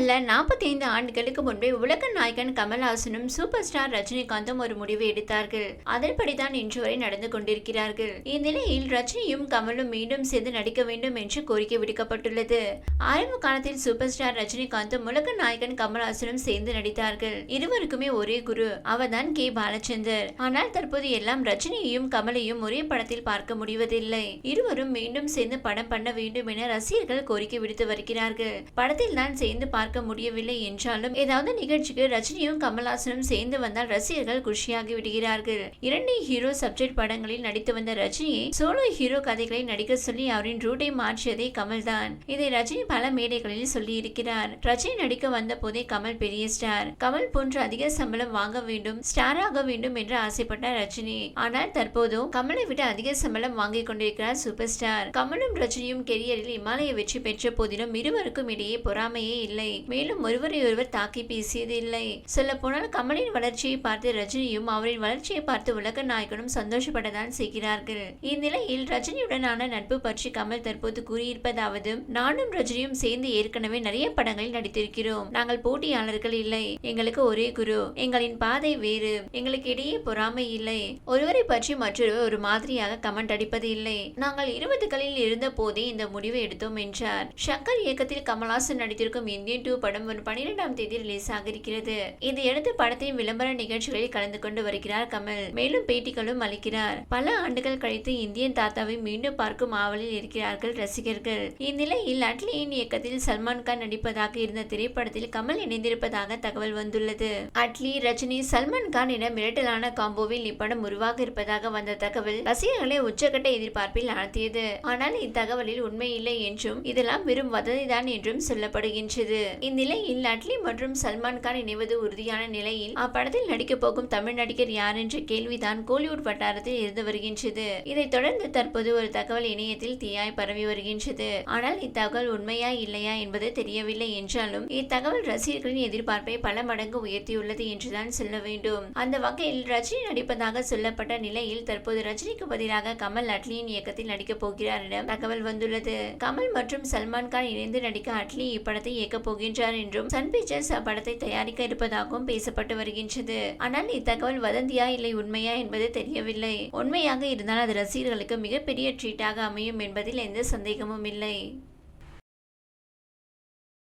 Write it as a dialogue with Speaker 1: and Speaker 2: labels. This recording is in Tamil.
Speaker 1: அல்ல நாற்பத்தி ஐந்து ஆண்டுகளுக்கு முன்பே உலக நாயகன் கமல்ஹாசனும் சூப்பர் ஸ்டார் ரஜினிகாந்தும் ஒரு முடிவை எடுத்தார்கள். அதன்படிதான் இன்று வரை நடந்து கொண்டிருக்கிறார்கள். இந்நிலையில் ரஜினியும் கமலும் மீண்டும் சேர்ந்து நடிக்க வேண்டும் என்று கோரிக்கை விடுக்கப்பட்டுள்ளது. ஆரம்ப காலத்தில் சூப்பர் ஸ்டார் ரஜினிகாந்தும் உலக நாயகன் கமல்ஹாசனும் சேர்ந்து நடித்தார்கள். இருவருக்குமே ஒரே குரு அவர்தான் கே. பாலச்சந்தர். ஆனால் தற்போது எல்லாம் ரஜினியையும் கமலையும் ஒரே படத்தில் பார்க்க முடிவதில்லை. இருவரும் மீண்டும் சேர்ந்து படம் பண்ண வேண்டும் என ரசிகர்கள் கோரிக்கை விடுத்து வருகிறார்கள். படத்தில் தான் சேர்ந்து பார்க்க முடியவில்லை என்றாலும் ஏதாவது நிகழ்ச்சிக்கு ரஜினியும் கமல்ஹாசனும் சேர்ந்து வந்தால் ரசிகர்கள் குஷியாகி விடுகிறார்கள். இரண்டு ஹீரோ சப்ஜெக்ட் படங்களில் நடித்து வந்த ரஜினியை சோலோ ஹீரோ கதைகளை நடிக்க சொல்லி அவரின் ரூட்டை மாற்றியதே கமல் தான் இதை ரஜினி பல மேடைகளில் சொல்லி இருக்கிறார் ரஜினி நடிக்க வந்த போதே கமல் பெரிய ஸ்டார். கமல் போன்ற அதிக சம்பளம் வாங்க வேண்டும் ஸ்டார் ஆக வேண்டும் என்று ஆசைப்பட்டார் ரஜினி. ஆனால் தற்போதும் கமலை விட அதிக சம்பளம் வாங்கிக் கொண்டிருக்கிறார் சூப்பர் ஸ்டார். கமலும் ரஜினியும் கெரியரில் இமாலய வெற்றி பெற்ற போதிலும் இருவருக்கும் இடையே பொறாமையே இல்லை. மேலும் ஒருவரை ஒருவர் தாக்கி பேசியது இல்லை சொல்ல போனால் கமலின் வளர்ச்சியை பார்த்து ரஜினியும் அவரின் வளர்ச்சியை பார்த்து உலக நாயகனும் சந்தோஷப்படத்தான் செய்கிறார்கள். இந்நிலையில் ரஜினியுடனான நட்பு பற்றி கமல் தற்போது கூறியிருப்பதாவது நானும் ரஜினியும் சேர்ந்து ஏற்கனவே நிறைய படங்களில் நடித்திருக்கிறோம். நாங்கள் போட்டியாளர்கள் இல்லை. எங்களுக்கு ஒரே குரு. எங்களின் பாதை வேறு. எங்களுக்கு இடையே பொறாமை இல்லை. ஒருவரை பற்றி மற்றொருவர் ஒரு மாதிரியாக கமெண்ட் அடிப்பது இல்லை நாங்கள் இருபதுகளில் இருந்த போதே இந்த முடிவை எடுத்தோம் என்றார். சங்கர் இயக்கத்தில் கமல்ஹாசன் நடித்திருக்கும் இந்தியன் டூ படம் வரும் பன்னிரெண்டாம் தேதி ரிலீஸ் ஆக இருக்கிறது இதையடுத்து படத்தின் விளம்பர நிகழ்ச்சிகளில் கலந்து கொண்டு வருகிறார் கமல். மேலும் பேட்டிகளும் அளிக்கிறார். பல ஆண்டுகள் கழித்து இந்தியன் தாத்தாவை மீண்டும் பார்க்கும் ஆவலில் இருக்கிறார்கள் ரசிகர்கள். இந்நிலையில் அட்லியின் இயக்கத்தில் சல்மான் கான் நடிப்பதாக இருந்த திரைப்படத்தில் கமல் இணைந்திருப்பதாக தகவல் வந்துள்ளது. அட்லி ரஜினி சல்மான் கான் என மிரட்டலான காம்போவில் இப்படம் உருவாக இருப்பதாக வந்த தகவல் ரசிகர்களை உச்சகட்ட எதிர்பார்ப்பில் ஆழ்த்தியது. ஆனால் இத்தகவலில் உண்மையில்லை என்றும் இதெல்லாம் வெறும் வதந்திதான் என்றும் சொல்லப்படுகின்றது. இந்நிலையில் அட்லி மற்றும் சல்மான் கான் இணைவது உறுதியான நிலையில் அப்படத்தில் நடிக்க போகும் தமிழ் நடிகர் யார் என்ற கேள்விதான் கோலிவுட் வட்டாரத்தில் இருந்து வருகின்றது. இதைத் தொடர்ந்து தற்போது ஒரு தகவல் இணையத்தில் தீயாய் பரவி வருகின்றது. ஆனால் இத்தகவல் உண்மையா இல்லையா என்பது தெரியவில்லை என்றாலும் இத்தகவல் ரசிகர்களின் எதிர்பார்ப்பை பல மடங்கு உயர்த்தியுள்ளது என்றுதான் சொல்ல வேண்டும். அந்த வகையில் ரஜினி நடிப்பதாக சொல்லப்பட்ட நிலையில் தற்போது ரஜினிக்கு பதிலாக கமல் அட்லியின் இயக்கத்தில் நடிக்கப் போகிறார் என தகவல் வந்துள்ளது. கமல் மற்றும் சல்மான் கான் இணைந்து நடிக்க அட்லி இப்படத்தை இயக்கப் போகின்றார் என்றும் சன் பிக்சர்ஸ் அப்படத்தை தயாரிக்க இருப்பதாகவும் பேசப்பட்டு வருகின்றது. ஆனால் இத்தகவல் வதந்தியா இல்லை உண்மையா என்பது தெரியவில்லை. உண்மையாக இருந்தால் அது ரசிகர்களுக்கு மிகப்பெரிய ட்ரீட்டாக அமையும் என்பதில் எந்த சந்தேகமும் இல்லை.